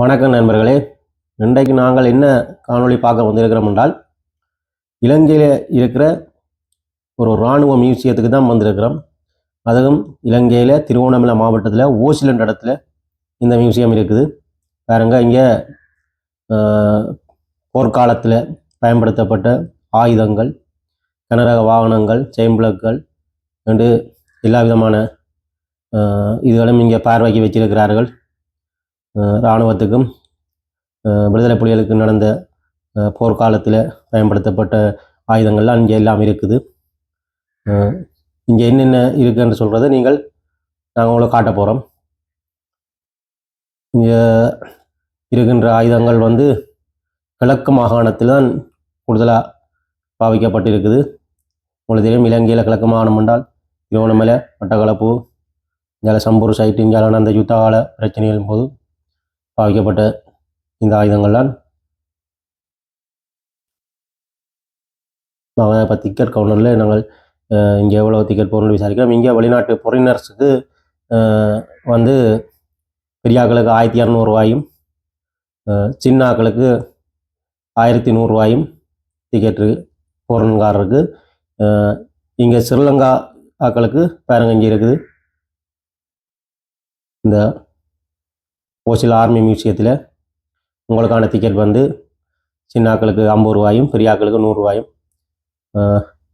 வணக்கம் நண்பர்களே. இன்றைக்கு நாங்கள் என்ன காணொளி பார்க்க வந்திருக்கிறோம் என்றால் இலங்கையில் இருக்கிற ஒரு இராணுவ மியூசியத்துக்கு தான் வந்திருக்கிறோம். அதுவும் இலங்கையில் திருவண்ணாமலை மாவட்டத்தில் ஓசிலண்ட் இடத்துல இந்த மியூசியம் இருக்குது. பாருங்க இங்கே போர்க்காலத்தில் பயன்படுத்தப்பட்ட ஆயுதங்கள் கனரக வாகனங்கள் செம்புலக்கள் என்று எல்லா விதமான இதுகளும் இங்கே பார்வைக்கு வச்சிருக்கிறார்கள். இராணுவத்துக்கும் விடுதலை புலிகளுக்கு நடந்த போர்க்காலத்தில் பயன்படுத்தப்பட்ட ஆயுதங்கள்லாம் இங்கே எல்லாம் இருக்குது. இங்கே என்னென்ன இருக்குன்னு சொல்கிறத நீங்கள் நாங்கள் உங்களை காட்ட போகிறோம் இங்கே இருக்கின்ற ஆயுதங்கள் வந்து கிழக்கு மாகாணத்தில் தான் கூடுதலாக பாவிக்கப்பட்டிருக்குது. உங்களுக்கு தெரியும் இலங்கையில் கிழக்கு மாகாணம் என்றால் திருவண்ணாமலை மட்டக்களப்பு இங்கே சம்பூர் சைட்டு இங்கே அந்த யுத்த கால பிரச்சனைகளின் போது பாவிக்கப்பட்ட இந்த ஆயுதங்கள்லாம் நாங்கள் இப்போ டிக்கெட் கவுண்டரில் நாங்கள் இங்கே எவ்வளோ டிக்கெட் போகணும்னு விசாரிக்கிறோம். இங்கே வெளிநாட்டு பொறினர்ஸுக்கு வந்து பெரியாக்களுக்கு ஆயிரத்தி இரநூறுவாயும் சின்ன ஆக்களுக்கு ஆயிரத்தி நூறுரூவாயும் டிக்கெட்டு போகிறன்காரருக்கு இங்கே ஸ்ரீலங்கா ஆக்களுக்கு பேரங்கஞ்சி இருக்குது. இந்த ஓசில் ஆர்மி மியூசியத்தில் உங்களுக்கான டிக்கெட் வந்து சின்ன ஆக்களுக்கு ஐம்பது ரூபாயும் பெரிய ஆக்களுக்கு நூறுரூவாயும்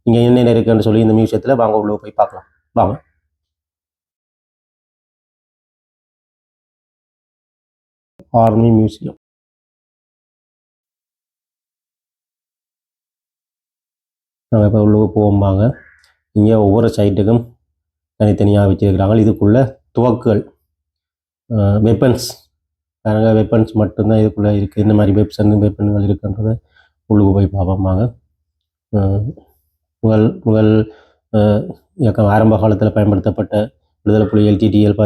இங்கே என்னென்ன இருக்குன்னு சொல்லி இந்த மியூசியத்தில் வாங்க உள்ள போய் பார்க்கலாம். வாங்க. Army museum. நாங்கள் இப்போ உள்ளே போகும்பாங்க இங்கே ஒவ்வொரு சைட்டுக்கும் தனித்தனியாக வச்சுருக்கிறாங்க. இதுக்குள்ள துவக்குகள் வெப்பன்ஸ் பாருங்க வெப்பன்ஸ் மட்டும்தான் இதுக்குள்ளே இருக்குது இந்த மாதிரி வெப்சன் வெப்பன்கள் இருக்குன்றத உள்ளுக்கு போய் பார்ப்பாங்க முதல் முதல் இயக்கம் ஆரம்ப காலத்தில் பயன்படுத்தப்பட்ட விடுதலை புலி எல்டிடிஎல்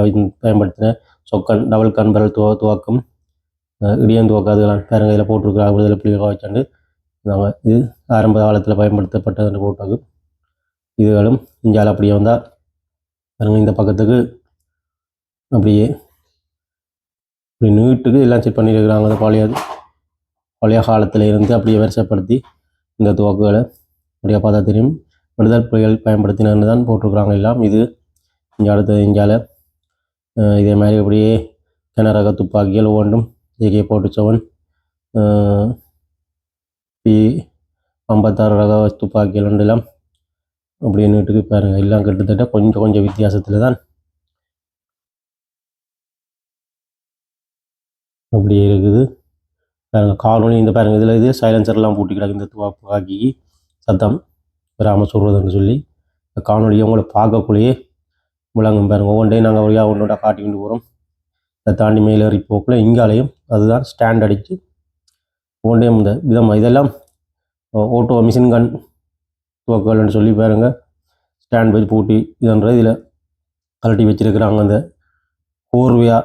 பயன்படுத்தின சொக்கன் டபுள் கண்பரல் துவ துவக்கம். இடியம் இடியன் துவக்கம் இதில் போட்டிருக்கிறாங்க. விடுதலை புலிகள் வச்சாண்டு நாங்கள் இது ஆரம்ப காலத்தில் பயன்படுத்தப்பட்ட போட்டது இதுகளும் இந்தியாவில் அப்படியே வந்தால் பாருங்கள் இந்த பக்கத்துக்கு அப்படியே இப்படி நீட்டுக்கு எல்லாம் செட் பண்ணியிருக்கிறாங்க அந்த பழைய பழைய காலத்தில் இருந்து அப்படியே வரிசைப்படுத்தி இந்த துவக்குகளை அப்படியே பார்த்தா தெரியும். விடுதல் புலிகள் பயன்படுத்தினு தான் போட்டிருக்கிறாங்க எல்லாம். இது இங்கே அடுத்தது இந்தியாவில் இதே மாதிரி அப்படியே கிணறக துப்பாக்கிகள் ஒவ்வொன்றும் ஏகே போட்டு செவன் பி ஐம்பத்தாறு ரக துப்பாக்கிகள் ஒன்றெல்லாம் அப்படியே நீட்டுக்கு பாருங்கள் எல்லாம் கிட்டத்தட்ட கொஞ்சம் கொஞ்சம் வித்தியாசத்தில் தான் அப்படியே இருக்குது. பாருங்க காலோனி இந்த பாருங்க இதில் இது சைலன்சர்லாம் பூட்டி கிடக்கு. இந்த துப்பாக்கி சத்தம் வராமல் சொல்கிறதுன்னு சொல்லி இந்த காணொலியை உங்களை பார்க்கக்குள்ளேயே விளங்கும் பாருங்க. ஒவ்வொன்றையும் நாங்கள் வழியாக ஒன்றோட காட்டிக்கிட்டு போகிறோம் அதை தாண்டி மேலே ஏறி போக்குள்ள இங்காலையும் அதுதான் ஸ்டாண்ட் அடித்து ஒவ்வொன்றையும் இந்த விதம் இதெல்லாம் ஓட்டோ மிஷின் கன் துவக்கல்னு சொல்லி பாருங்கள் ஸ்டாண்ட் வச்சு பூட்டி இதன்ற இதில் கழட்டி வச்சுருக்குறாங்க. அந்த கோர்வையாக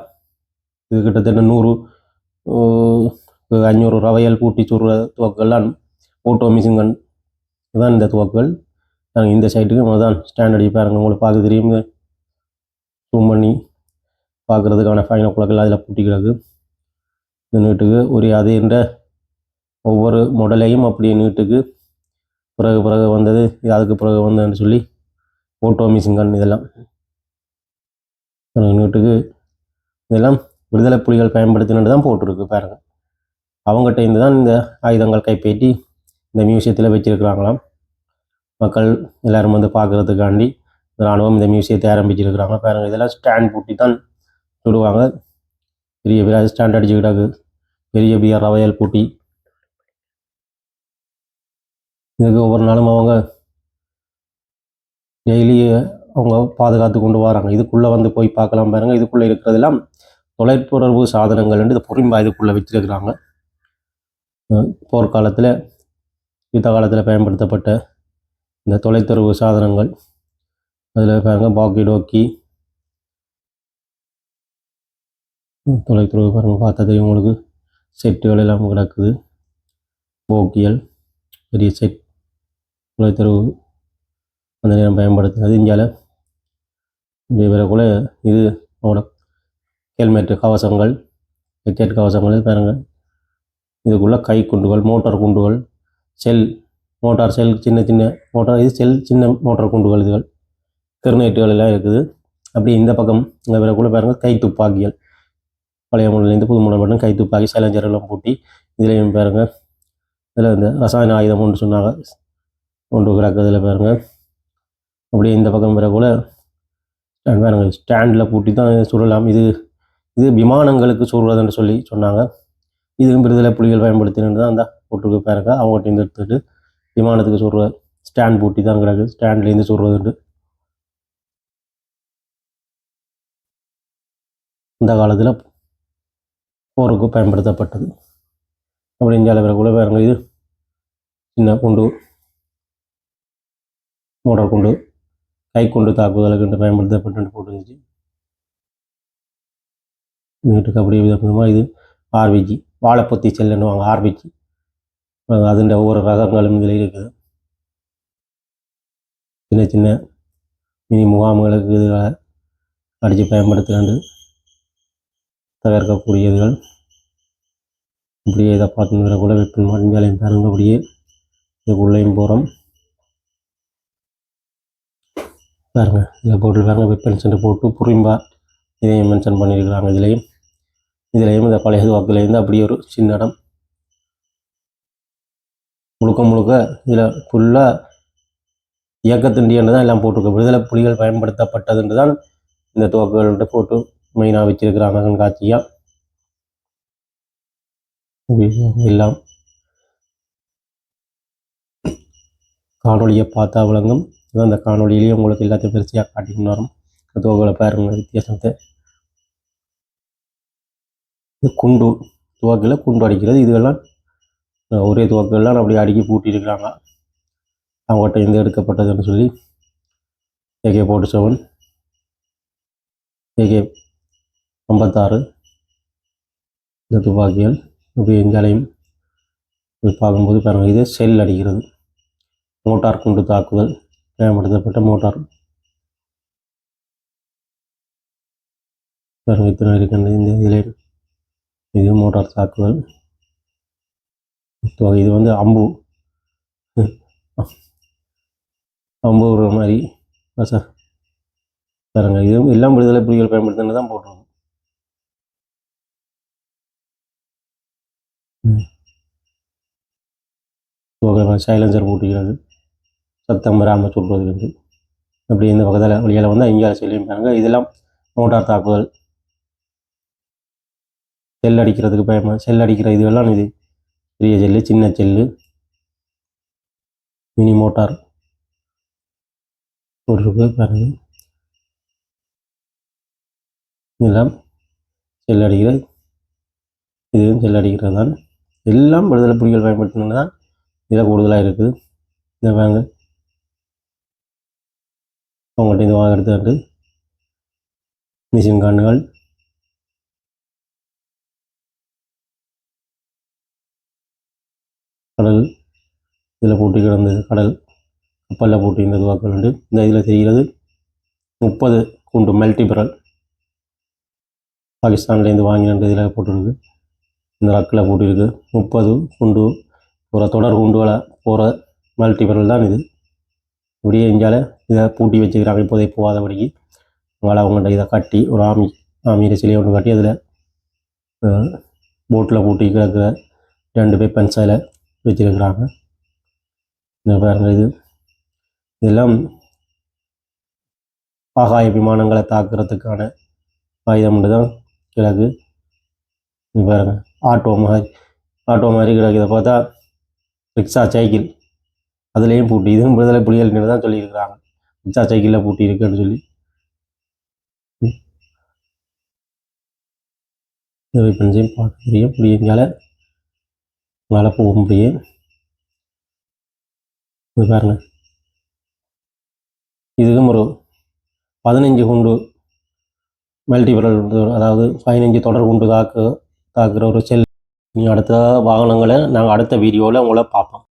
இது கிட்டத்தட்ட நூறு அஞ்சூறு ரவையல் பூட்டி சுடுற துவக்கெல்லாம் ஓட்டோ மிஷின்கள் இதுதான் இந்த துவக்கல். நாங்கள் இந்த சைட்டுக்கு அதுதான் ஸ்டாண்ட் அடி உங்களுக்கு பார்க்க தெரியும். ஜூம் பண்ணி பார்க்குறதுக்கான ஃபைன குழக்கள் அதில் பூட்டி கிடக்கு இந்த நீட்டுக்கு ஒரு அது என்ற ஒவ்வொரு மாடலையும் அப்படியே நீட்டுக்கு பிறகு பிறகு வந்தது இது அதுக்கு பிறகு வந்ததுன்னு சொல்லி ஓட்டோ மிஷின் கண் இதெல்லாம். நீட்டுக்கு இதெல்லாம் விடுதலை புலிகள் பயன்படுத்தினு தான் போட்டிருக்கு பாருங்கள் அவங்ககிட்ட இருந்து தான் இந்த ஆயுதங்கள் கைப்பற்றி இந்த மியூசியத்தில் வச்சிருக்கிறாங்களாம். மக்கள் எல்லோரும் வந்து பார்க்கறதுக்காண்டி இராணுவம் இந்த மியூசியத்தை ஆரம்பிச்சிருக்கிறாங்க. பாருங்க இதெல்லாம் ஸ்டாண்ட் பூட்டி தான் சுடுவாங்க. பெரிய பெரிய ஸ்டாண்ட் அடிச்சுக்கிட்டாக்கு பெரிய பெரிய ரவையல் பூட்டி. இதுக்கு ஒவ்வொரு நாளும் அவங்க டெய்லி அவங்க பாதுகாத்து கொண்டு வராங்க. இதுக்குள்ளே வந்து போய் பார்க்கலாம் பாருங்கள் இதுக்குள்ளே இருக்கிறதெல்லாம் தொலைத்தொடர்பு சாதனங்கள் இது பொறிம்பா இதுக்குள்ளே வச்சிருக்கிறாங்க. போர்க்காலத்தில் யுத்த காலத்தில் பயன்படுத்தப்பட்ட இந்த தொலைத்தொடர்பு சாதனங்கள். அதில் பாருங்க பாக்கி டோக்கி தொலைத்தொடர்பு பாருங்கள் பார்த்ததே உங்களுக்கு செட்டுகள் எல்லாம் கிடக்குது. போக்கியல் பெரிய செட் தொலைத்தொடர்பு அந்த நேரம் பயன்படுத்தினது இந்தியாவில் இப்படி கூட இது அவங்களோட ஹெல்மெட்டு கவசங்கள் ஜக்கெட் கவசங்கள் பாருங்கள் இதுக்குள்ள கை குண்டுகள் மோட்டார் குண்டுகள் செல் மோட்டார் செல் சின்ன சின்ன மோட்டார் இது செல் சின்ன மோட்டார் குண்டுகள் இதுகள். கிருநேட்டுகள் எல்லாம் இருக்குது. அப்படி இந்த பக்கம் இந்த பிறகுள்ள பாருங்கள் கை துப்பாக்கிகள். பழைய மாடலேருந்து புது மாடல் மட்டும் கை துப்பாக்கி சைலஞ்சர் எல்லாம் பூட்டி இதுலேயும் பாருங்கள் இதில் இந்த ரசாயன ஆயுதம் ஒன்று சொன்னாங்க. ஒன்று கிடக்குதுல பாருங்கள் அப்படியே இந்த பக்கம் பிறகுல பாருங்கள் ஸ்டாண்டில் பூட்டி தான் சுடலாம். இது இது விமானங்களுக்கு சுடுறதுன்னு சொல்லி சொன்னாங்க. இதுவும் விடுதலை புலிகள் பயன்படுத்தினு தான். அந்த போட்டுருக்கு பாருங்க அவங்ககிட்ட இருந்து எடுத்துட்டு விமானத்துக்கு சுடுற ஸ்டாண்ட் பூட்டி தான் கிடக்கு. ஸ்டாண்ட்லேருந்து சுடுறதுண்டு இந்த காலத்தில் போருக்கு பயன்படுத்தப்பட்டது. அப்படி இந்தியாவில் கூட பாருங்க இது சின்ன குண்டு மோட்டார் குண்டு கை கொண்டு தாக்குதலுக்கு பயன்படுத்தப்பட்டு போட்டுருந்துச்சு. வீட்டுக்கு அப்படியே விதமாக இது ஆர்பிஜி வாழைப்பொத்தி செல்லுன்னுவாங்க ஆர்பிஜி அதுண்ட ஒவ்வொரு ரகங்களும் இதில் இருக்குது. சின்ன சின்ன மினி முகாம்களுக்கு இதுகளை அடித்து பயன்படுத்துகிறது தகர்க்கக்கூடியதுகள் இப்படியே இதை பார்த்துங்கிற கூட வெப்பன் மஞ்சளையும் பாருங்க அப்படியே இதுக்குள்ளேயும் போகிறோம் பாருங்கள் இதில் போட்டிருக்காங்க வெப்பன் சென்று போட்டு புரிம்பா இதையும் மென்ஷன் பண்ணியிருக்கிறாங்க இதுலேயும். இதுலேயும் இந்த பழைய வாக்குலேருந்து அப்படியே ஒரு சின்ன இடம் முழுக்க முழுக்க இதில் ஃபுல்லாக இயக்கத்திண்டியன்னு தான் எல்லாம் போட்டிருக்கு விடுதலை புலிகள் பயன்படுத்தப்பட்டதுன்று தான் இந்த துவக்குகள்கிட்ட போட்டு மெயினாக வச்சிருக்கிறாங்க கண்காட்சியாக எல்லாம் காணொளியை பார்த்தா விளங்கும். அந்த காணொளியிலேயே உங்களுக்கு எல்லாத்தையும் பெருசியாக காட்டிக்கணும் வரும். துவக்களை பாருங்கள் வித்தியாசத்தை. இது குண்டு துவக்கில் குண்டு அடிக்கிறது. இதுவெல்லாம் ஒரே துவக்கெல்லாம் அப்படி அடுக்கி பூட்டியிருக்கிறாங்க. அவங்ககிட்ட இருந்து எடுக்கப்பட்டதுன்னு சொல்லி ஏகே போட்டு செவன் ஏகே ஐம்பத்தாறு இந்த துப்பாக்கிகள் இப்படி எங்காலையும் போய் பார்க்கும்போது பாருங்கள் இது செல் அடிக்கிறது. மோட்டார் குண்டு தாக்குதல் பயன்படுத்தப்பட்ட மோட்டார். பாருங்கள் இத்தனை இருக்கின்ற இந்த இதில். இது மோட்டார் தாக்குதல் இது வந்து அம்பு. அம்பு விடுற மாதிரி. சார். பாருங்க இது எல்லாம் விடுதலை புலிகள் பயன்படுத்தினு தான் போடுறோம் சைலன்சர் போட்டுக்கிறது சத்தம் வராமல் சொல்கிறது அப்படி இந்த பக்கத்தில் வழியால் வந்து இங்கே சொல்லியிருக்காங்க இதெல்லாம் மோட்டார் தாக்குதல். செல் அடிக்கிறதுக்கு பயமாக செல் அடிக்கிற இதுவெல்லாம் இது. பெரிய செல்லு சின்ன செல்லு. Mini motor. போட்டிருக்கு பாருங்கள் இதெல்லாம் செல் அடிக்கிறது இதுவும் செல் அடிக்கிறது தான் எல்லாம் விடுதலை புலிகள் பயன்படுத்தினது தான் இதில் கூடுதலாக இருக்குது. இந்த பாருங்க. அவங்கள்ட்ட இது வாங்க வந்து மிஷின் கண்ணுகள் கடல். இதில் பூட்டி கிடந்தது கடல். கப்பலில் பூட்டி இருந்தது வாக்கள் உண்டு இந்த இதில் தெரிகிறது முப்பது குண்டு மல்டிபிரல் பாகிஸ்தான்லேருந்து வாங்கினது இதில் போட்டிருக்கு. இந்த ரக்கில் போட்டிருக்கு முப்பது குண்டு ஒரு தொடர் குண்டுகளை போகிற மல்டிபிரல் தான் இது. இப்படியே இந்தியாவில் இதை பூட்டி வச்சுக்கிறாங்க. இப்போதை போகாதபடிக்கு அவங்கள அவங்கள்ட்ட இதை கட்டி ஒரு ஆமி ஆமியில் சிலையை ஒன்று கட்டி அதில் போட்டில் பூட்டி கிடக்கிற ரெண்டு பேர் அதில் வச்சிருக்கிறாங்க இந்த பாருங்கள் இது. இதெல்லாம் ஆகாய விமானங்களை தாக்குறதுக்கான ஆயுதம் தான் கிழக்கு. இது பாருங்க. ஆட்டோ மாதிரி. ஆட்டோ மாதிரி கிடக்கு இதை பார்த்தா ரிக்ஷா சைக்கிள். அதுலேயும் பூட்டி. இதுவும் விடுதலை புலிகள் தான் சொல்லியிருக்கிறாங்க. ரிக்ஷா சைக்கிளில் பூட்டி இருக்குன்னு சொல்லி. ம். பார்க்க முடியும் முடியுங்கால மேலே போக முடியும். இது பாருங்க. இதுவும் ஒரு பதினஞ்சு குண்டு மல்டிபிரல் அதாவது பதினஞ்சு தொடர் குண்டு தாக்கு தாக்குற ஒரு செல் நீ அடுத்த வாகனங்களை நாங்கள் அடுத்த வீடியோவில் உங்களை பார்ப்போம்.